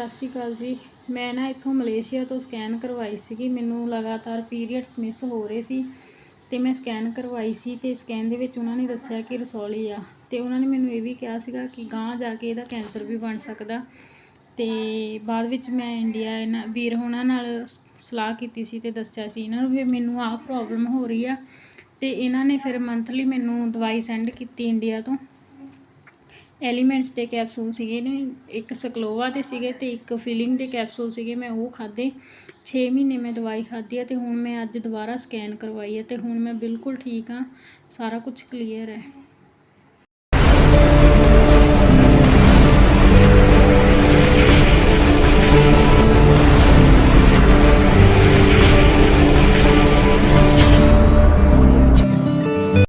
ਸਤਿ ਸ਼੍ਰੀ ਅਕਾਲ ਜੀ। ਮੈਂ ਨਾ ਇੱਥੋਂ ਮਲੇਸ਼ੀਆ ਤੋਂ ਸਕੈਨ ਕਰਵਾਈ ਸੀਗੀ। ਮੈਨੂੰ ਲਗਾਤਾਰ ਪੀਰੀਅਡਸ ਮਿਸ ਹੋ ਰਹੇ ਸੀ ਤੇ ਮੈਂ ਸਕੈਨ ਕਰਵਾਈ ਸੀ ਤੇ ਸਕੈਨ ਦੇ ਵਿੱਚ ਉਹਨਾਂ ਨੇ ਦੱਸਿਆ ਕਿ ਰਸੌਲੀ ਆ। ਤੇ ਉਹਨਾਂ ਨੇ ਮੈਨੂੰ ਇਹ ਵੀ ਕਿਹਾ ਸੀਗਾ ਕਿ ਗਾਂਹ ਜਾ ਕੇ ਇਹਦਾ ਕੈਂਸਰ ਵੀ ਬਣ ਸਕਦਾ। ਤੇ ਬਾਅਦ ਵਿੱਚ ਮੈਂ ਇੰਡੀਆ ਇਹਨਾਂ ਵੀਰ ਹੋਣਾ ਨਾਲ ਸਲਾਹ ਕੀਤੀ ਸੀ ਤੇ ਦੱਸਿਆ ਸੀ ਇਹਨਾਂ ਨੂੰ ਵੀ ਮੈਨੂੰ ਆਹ ਪ੍ਰੋਬਲਮ ਹੋ ਰਹੀ ਆ। ਤੇ ਇਹਨਾਂ ਨੇ ਫਿਰ ਮੰਥਲੀ ਮੈਨੂੰ ਦਵਾਈ ਸੈਂਡ ਕੀਤੀ ਇੰਡੀਆ ਤੋਂ। ਐਲੀਮੈਂਟਸ ਦੇ ਕੈਪਸੂਲ ਸੀਗੇ ਨੇ, ਇੱਕ ਸਕਲੋਵਾ ਦੇ ਸੀਗੇ ਤੇ ਇੱਕ ਫਿਲਿੰਗ ਦੇ ਕੈਪਸੂਲ ਸੀਗੇ, ਮੈਂ ਉਹ ਖਾਦੇ 6 ਮਹੀਨੇ ਮੈਂ ਦਵਾਈ ਖਾਧੀ ਹੈ ਤੇ ਹੁਣ ਮੈਂ ਅੱਜ ਦੁਬਾਰਾ ਸਕੈਨ ਕਰਵਾਈ ਹੈ ਤੇ ਹੁਣ ਮੈਂ ਬਿਲਕੁਲ ਠੀਕ ਆ, ਸਾਰਾ ਕੁਝ ਕਲੀਅਰ ਹੈ